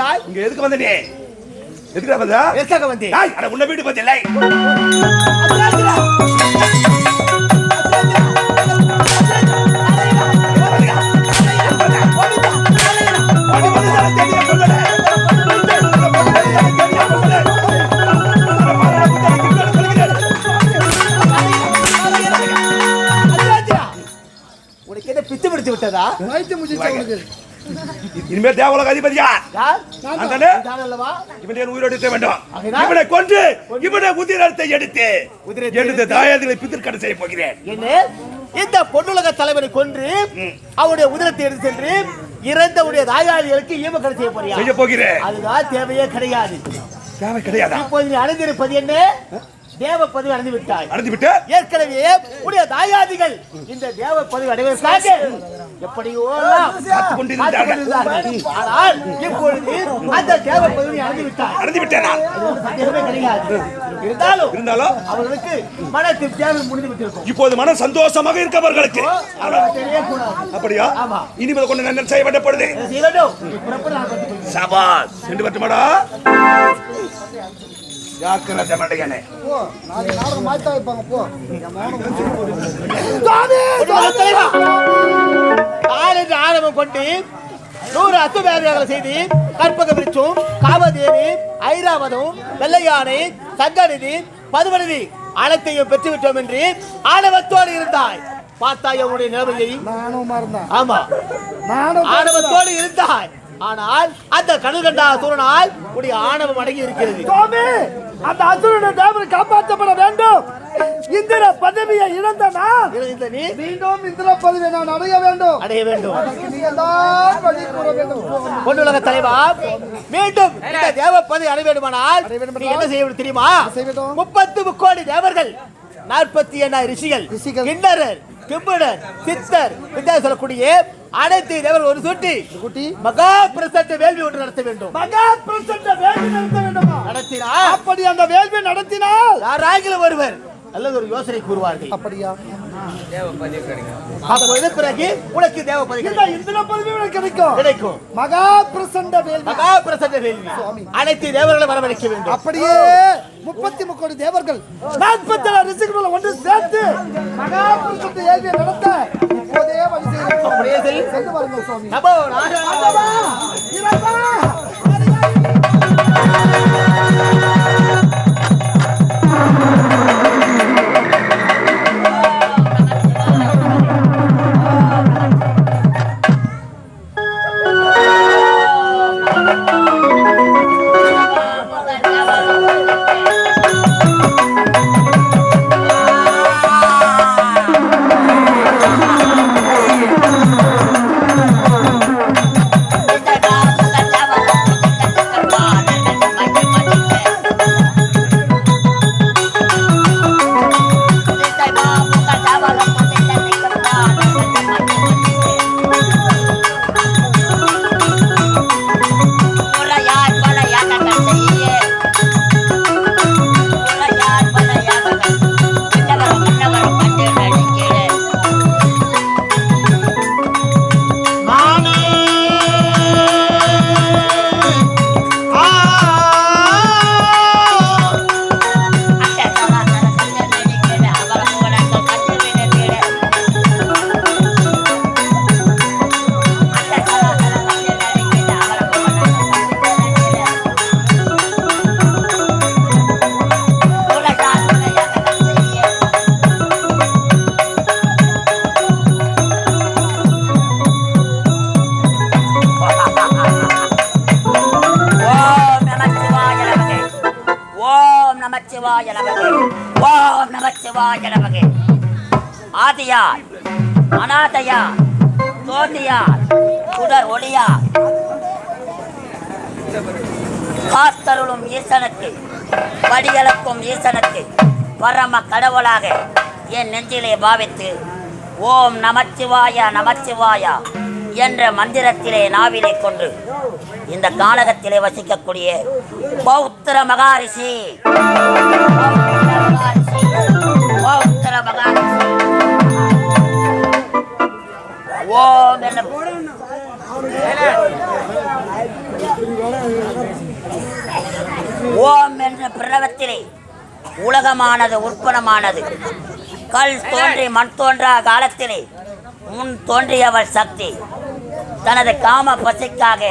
விட்டாய் இங்க எதுக்கு வந்த நீ? எதுக்கு வந்த? எதற்காக வந்தேன்? டேய் அட உன்ன வீட்டு பத்தி இல்லை உனக்கு என்ன பித்து பிடித்து விட்டதா? வைத்தியம் முடிச்சு உனக்கு இனிமே தேவலோக அதிபதியா? இவனை உயிரோடு வேண்டும். இவனை கொன்று இவனை உதிரத்தை எடுத்து எடுத்து. தாயாதிகளை பித்திருக்கடை செய்ய போகிறேன். இந்த பொன்னுலக தலைவரை கொன்று அவருடைய உதிரத்தை எடுத்து சென்று இறந்தவுடைய தாயாளிகளுக்கு ஈமக்கடை செய்ய போறியா? செய்ய போகிறேன். அதுதான் தேவையே கிடையாது. தேவை கிடையாதா? இப்போது நீ அடைந்திருப்பது என்ன? தேவ பதவி அடைந்து விட்டாய். அடைந்து விட்டு? ஏற்கனவே உடைய தாயாதிகள் இந்த தேவ பதவி அடைவதற்காக எப்படியோ. ஆனால் இப்பொழுது அந்த தேவ பதவி அடைந்து விட்டாய். அடைந்து விட்டேனா? சந்தேகமே கிடையாது. இருந்தாலும் இருந்தாலும் அவர்களுக்கு மன திருப்தியாக முடிந்து விட்டிருக்கும். இப்போது மன சந்தோஷமாக இருக்கவர்களுக்கு அப்படியா? ஆமா. இனிமேல் கொண்டு என்ன செய்ய வேண்டப்படுது. சபாஸ் சென்று வரட்டுமாடா? ஜாக்கிரதை மண்டையனே போ நாளைக்கு நாடகம் மாத்தா வைப்பாங்க போ. ஆரம்பம் கொண்டு நூறு செய்து கற்பக விருட்சம் காமதேவி ஐராவதம் வெள்ளையானை சங்கநிதி பதுமநிதி அனைத்தையும் பெற்றுவிட்டோம் என்று ஆணவத்தோடு இருந்தாய். பார்த்தாய் அவனுடைய நிலைமையை? நானும் ஆமா. நானும் ஆணவத்தோடு இருந்தாய். ஆனால் அந்த கடல் கண்டா சூரனால் உடைய ஆணவம் அடங்கி இருக்கிறது அந்த அசுரனை தேவனை காப்பாற்றப்பட வேண்டும் இந்திர பதவியை இழந்த நான் மீண்டும் இந்திர பதவியை நான் அடைய வேண்டும் அடைய வேண்டும். பொன்னுலக தலைவா மீண்டும் இந்த தேவ பதவி அடைய வேண்டுமானால் என்ன செய்ய வேண்டும் தெரியுமா செய்ய வேண்டும்? முப்பத்து முக்கோடி தேவர்கள் நாற்பத்தி எண்ணாயிரம் ரிஷிகள் ரிஷிகள். கிண்ணறர் கிம்புடர் சித்தர் வித்யா சொல்லக்கூடிய அனைத்து தேவர்கள் ஒரு சுட்டி. குட்டி. மகா பிரசன்ட வேள்வி ஒன்று நடத்த வேண்டும். மகா பிரசன்ன வேள்வி நடத்த வேண்டுமா? நடத்தினால் அப்படி அந்த வேள்வி நடத்தினால் யாராகிலும் ஒருவர்? நல்லது ஒரு யோசனை கூறுவார்கள். அப்படியா? அப்பொழுது பிறகு? உனக்கு தேவ பதவி இந்திர பதவி உனக்கு கிடைக்கும். கிடைக்கும். மகா பிரசண்ட வேள்வி. மகா பிரசன்ன வேள்வி. அனைத்து தேவர்களை வரவழைக்க வேண்டும். அப்படியே முப்பத்தி முக்கோடி தேவர்கள். நாற்பத்தி ஏழு ஒன்று சேர்த்து மகா பிரசண்ட வேள்வியை நடத்த இப்போதே வழி செய்கிறோம். அப்படியே செய். சென்று வாருங்கள் சுவாமி. நபோ நாராயணா. நமச்சிவாய நமகே. ஓம் நமச்சிவாய நமகே. ஆதியார் அநாதையார் தோதியார் சுடர் ஒளியார். காத்தருளும் ஈசனுக்கு படியளக்கும் ஈசனுக்கு பரம கடவுளாக என் நெஞ்சிலே பாவித்து ஓம் நமச்சிவாய நமச்சிவாயா என்ற மந்திரத்திலே நாவிலை கொன்று இந்த காலகத்திலே வசிக்கக்கூடிய பௌத்திர மகாரிஷி. பௌத்திர மகாரிஷி. ஓம் என்ன ஓம் என்ற பிரணவத்திலே உலகமானது உற்பனமானது. கல் தோன்றி மண் தோன்றா காலத்திலே முன் தோன்றியவள் சக்தி. தனது காம பசிக்காக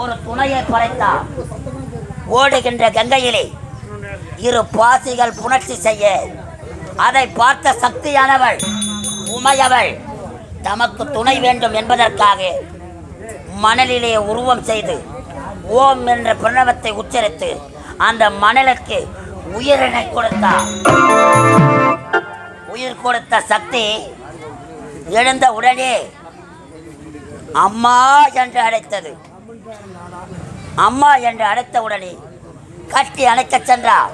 ஒரு துணையை படைத்தார். ஓடுகின்ற கங்கையிலே இரு பாசிகள் புணர்ச்சி செய்ய அதை பார்த்த சக்தியானவள் உமையவள் தமக்கு துணை வேண்டும் என்பதற்காக மணலிலே உருவம் செய்து ஓம் என்ற பிரணவத்தை உச்சரித்து அந்த மணலுக்கு உயிரினை கொடுத்தார். உயிர் கொடுத்த சக்தி எழுந்த உடனே அம்மா என்று அழைத்தது. அம்மா என்று அழைத்த உடனே கட்டி அணைக்கச் சென்றார்.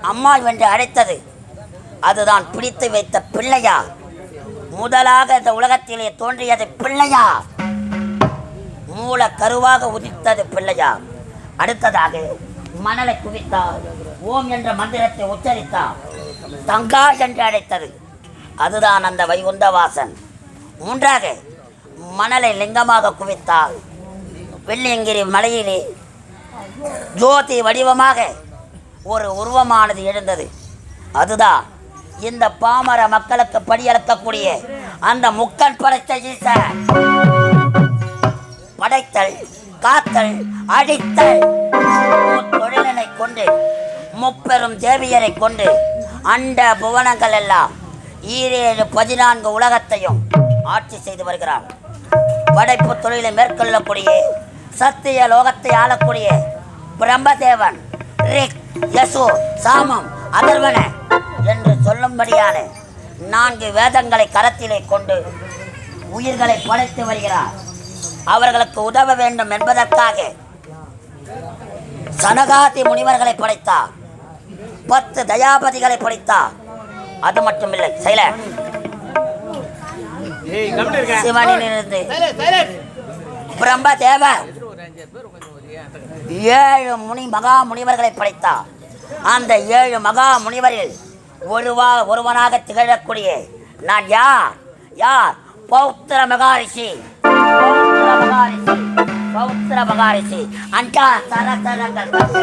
அம்மா என்று அழைத்தது அதுதான் பிடித்து வைத்த பிள்ளையா? முதலாக இந்த உலகத்திலே தோன்றியது பிள்ளையா? மூல கருவாக உதித்தது பிள்ளையா? அடுத்ததாக மணலை குவித்தார். ஓம் என்ற மந்திரத்தை உச்சரித்தார். தங்கா என்று அழைத்தது. அதுதான் அந்த வைகுந்தவாசன். மூன்றாக மணலை லிங்கமாக குவித்தால் வெள்ளியங்கிரி மலையிலே ஜோதி வடிவமாக ஒரு உருவமானது எழுந்தது. அதுதான் இந்த பாமர மக்களுக்கு படியளக்கக்கூடிய அந்த முக்கன் படைத்த ஈசன் படைத்தல் காத்தல் அடித்தல். தொழிலனை கொண்டு முப்பெரும் தேவியரை கொண்டு அண்ட புவனங்கள் எல்லாம் ஈரேழு பதினான்கு உலகத்தையும் ஆட்சி செய்து வருகிறார் படைப்பு தொழிலை மேற்கொள்ளக்கூடிய சத்திய லோகத்தை ஆளக்கூடிய பிரம்மதேவன் ரிக் யசு சாமம் அதர்வன என்று சொல்லும்படியான நான்கு வேதங்களை கரத்திலே கொண்டு உயிர்களை படைத்து வருகிறார். அவர்களுக்கு உதவ வேண்டும் என்பதற்காக சனகாதி முனிவர்களை படைத்தார். பத்து தயாபதிகளை படைத்தார். அது மட்டுமில்லை. Silent சிவனிலிருந்து silence. பிரம்மதேவர் ஏழு முனி மகா முனிவர்களை படைத்தார். அந்த ஏழு மகா முனிவரில் ஒருவா ஒருவனாக திகழக்கூடிய நான் யார்? யார்? பௌத்திர மகாரிஷி. பௌத்திர மகாரிஷி. பௌத்திர மகாரிஷி. அண்டா சரசரங்கள் பட்டு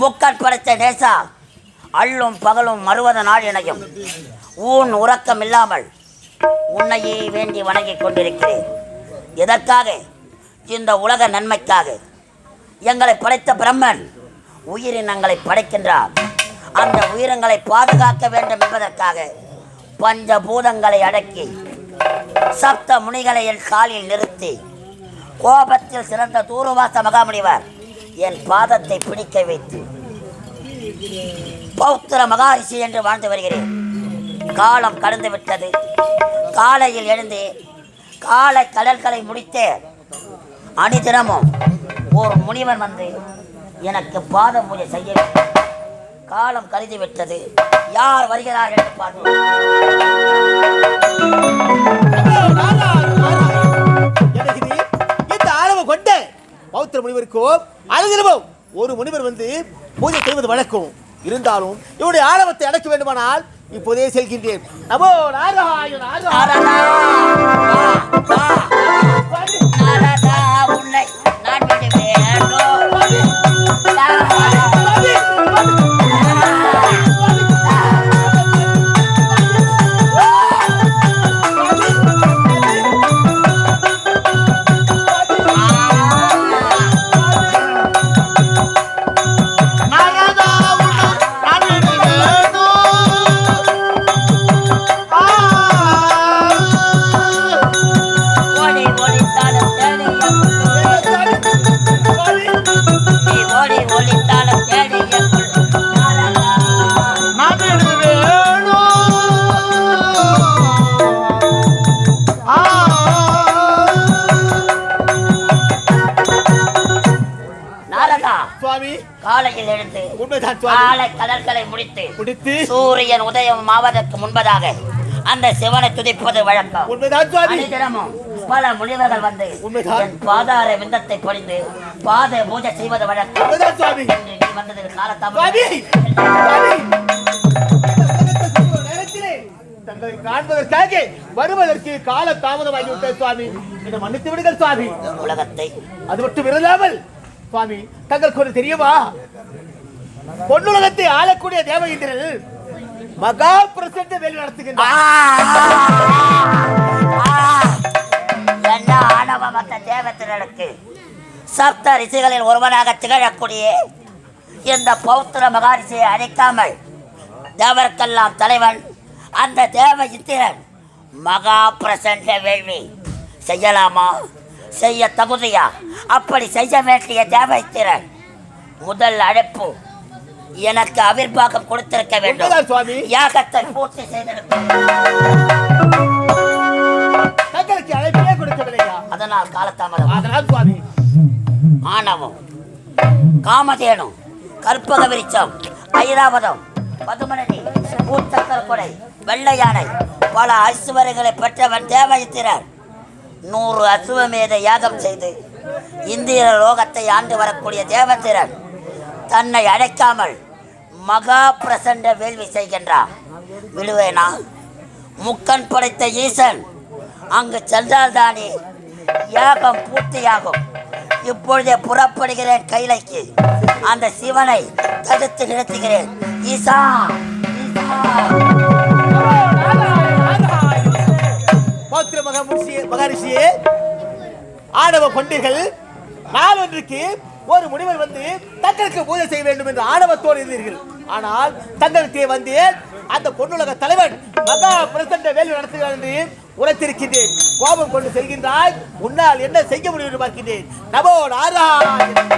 முக்கட் படைத்த நேசா அள்ளும் பகலும் மறுவத நாள் இணையும் ஊன் உறக்கம் இல்லாமல் உன்னையே வேண்டி வணங்கிக் கொண்டிருக்கிறேன். எதற்காக? இந்த உலக நன்மைக்காக. எங்களை படைத்த பிரம்மன் உயிரினங்களை படைக்கின்றார் அந்த உயிரினங்களை பாதுகாக்க வேண்டும் என்பதற்காக பஞ்சபூதங்களை அடக்கி சப்த முனிகளை என் காலில் நிறுத்தி கோபத்தில் சிறந்த தூருவாச மகாமுனிவர் என் பாதத்தை பிடிக்க வைத்து. பௌத்திர மகாரிஷி என்று வாழ்ந்து வருகிறேன். காலம் கடந்து விட்டது. காலையில் எழுந்து காலை கடல்களை முடித்து அணிதினமும் ஒரு முனிவன் வந்து எனக்கு பாத பூஜை செய்ய காலம் கருதி விட்டது. யார் வருகிறார் என்று பார்த்தோம் பௌத்திர முனிவருக்கோ அனுதினமும் ஒரு முனிவர் வந்து பூஜை செய்வது வழக்கம். இருந்தாலும் இவருடைய ஆழவத்தை அடக்க வேண்டுமானால் இப்போதே செல்கின்றேன். நமோ நாராயண காலையில் எழுந்து உண்மைதான் சுவாமி. காலை கடற்கரை முடித்து முடித்து சூரியன் உதயம் ஆவதற்கு முன்பதாக அந்த சிவனை துதிப்பது வழக்கம். உண்மைதான் சுவாமி. அனுதினமும் பல முனிவர்கள் வந்து. என் பாதார விந்தத்தை பொழிந்து பாத பூஜை செய்வது வழக்கம். உண்மைதான் சுவாமி. நீ வந்தது சுவாமி காலத்தாமதம். சுவாமி. தங்களை காண்பதற்காக வருவதற்கு கால தாமதமாகி விட்டது சுவாமி. என்னை மன்னித்து விடுங்கள் சுவாமி. உலகத்தை அது மட்டும் இல்லாமல் சுவாமி தங்களுக்கு ஒரு தெரியுமா? பொன்னுலகத்தை ஆளக்கூடிய தேவகிந்திரன் மகா பிரசண்ட வேலை ஆ! நடத்துகின்றார் தேவத்தினருக்கு சப்த ரிஷிகளில் ஒருவனாக திகழக்கூடிய இந்த பௌத்திர மகாரிஷியை அழைக்காமல் தேவருக்கெல்லாம் தலைவன் அந்த தேவ இந்திரன் மகா பிரசண்ட வேள்வி செய்யலாமா? செய்ய தகுதியா? அப்படி செய்ய வேண்டிய தேவ இத்திரன் முதல் அழைப்பு. எனக்கு அவிர்வாகம் கொடுத்திருக்க வேண்டும். சுவாமி? யாகத்தை பூர்த்தி கொடுக்கவில்லையா? அதனால் காலதாமதம். அதனால் சுவாமி. ஆணவம் காமதேனு கற்பக விருச்சம் ஐராவதம் பதுமனடி பூத்தக்கர கொடை வெள்ளை யானை பல ஐசுவர்களை பெற்றவன் தேவயித்திரர் நூறு அசுவமேத யாகம் செய்து இந்திர லோகத்தை ஆண்டு வரக்கூடிய தேவத்திரன் தன்னை அழைக்காமல் மகா பிரசண்ட வேள்வி செய்கின்றான் விழுவேனா? முக்கன் படைத்த ஈசன் அங்கு சென்றால்தானே யாகம் பூர்த்தியாகும். இப்பொழுதே புறப்படுகிறேன் கைலைக்கு. அந்த சிவனை தடுத்து நிறுத்துகிறேன். ஈசா ஈசா. பௌத்திர மகமுஷியே மகரிஷியே ஆணவ கொண்டீர்கள். நாளொன்றுக்கு ஒரு முனிவர் வந்து தங்களுக்கு பூஜை செய்ய வேண்டும் என்று ஆணவத்தோடு இருந்தீர்கள். ஆனால் தங்களுக்கு வந்து அந்த பொன்னுலக தலைவன் மகா பிரசண்ட வேலை நடத்துகிறார் என்று உரைத்திருக்கின்றேன் கோபம் கொண்டு செல்கின்றாய். உன்னால் என்ன செய்ய முடியும் என்று பார்க்கின்றேன். நமோ நாராயண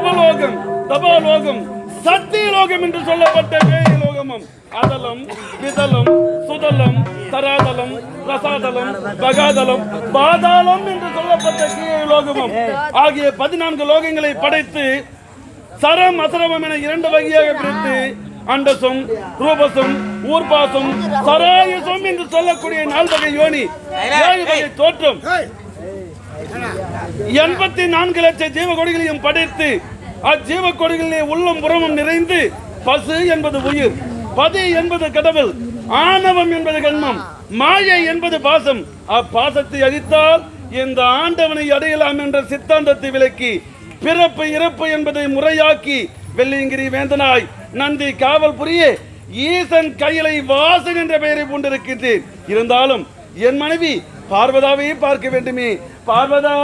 சுவலோகம் சுபலோகம் தபாலோகம் சத்தியலோகம் என்று சொல்லப்பட்ட வேயலோகமும் அதலம் விதலம் சுதலம் தராதலம் ரசாதலம் பகாதலம் பாதாளம் என்று சொல்லப்பட்ட கீழலோகமும் ஆகிய பதினான்கு லோகங்களை படைத்து சரம் அசரமம் என இரண்டு வகையாக பிரித்து அண்டசம் ரூபசம் ஊர்பாசம் சராயசம் என்று சொல்லக்கூடிய நால்வகை யோனி. தோற்றம். எண்பத்தி நான்கு லட்சம் ஜீவ கொடிகளையும் படைத்து அஜீவ கொடிகளிலே உள்ளம் புறமும் நிறைந்து பசு என்பது உயிர் பதி என்பது கடவுள் ஆணவம் என்பது கண்மம் மாயை என்பது பாசம். அப்பாசத்தை அழித்தால் இந்த ஆண்டவனை அடையலாம் என்ற சித்தாந்தத்தை விலக்கி பிறப்பு இறப்பு என்பதை முறையாக்கி வெள்ளியங்கிரி வேந்தனாய் நந்தி காவல் புரிய ஈசன் கையிலை வாசன் என்ற பெயரை கொண்டிருக்கின்றேன் இருந்தாலும் என் மனைவி பார்வதாவையே பார்க்க வேண்டுமே பார்வதா!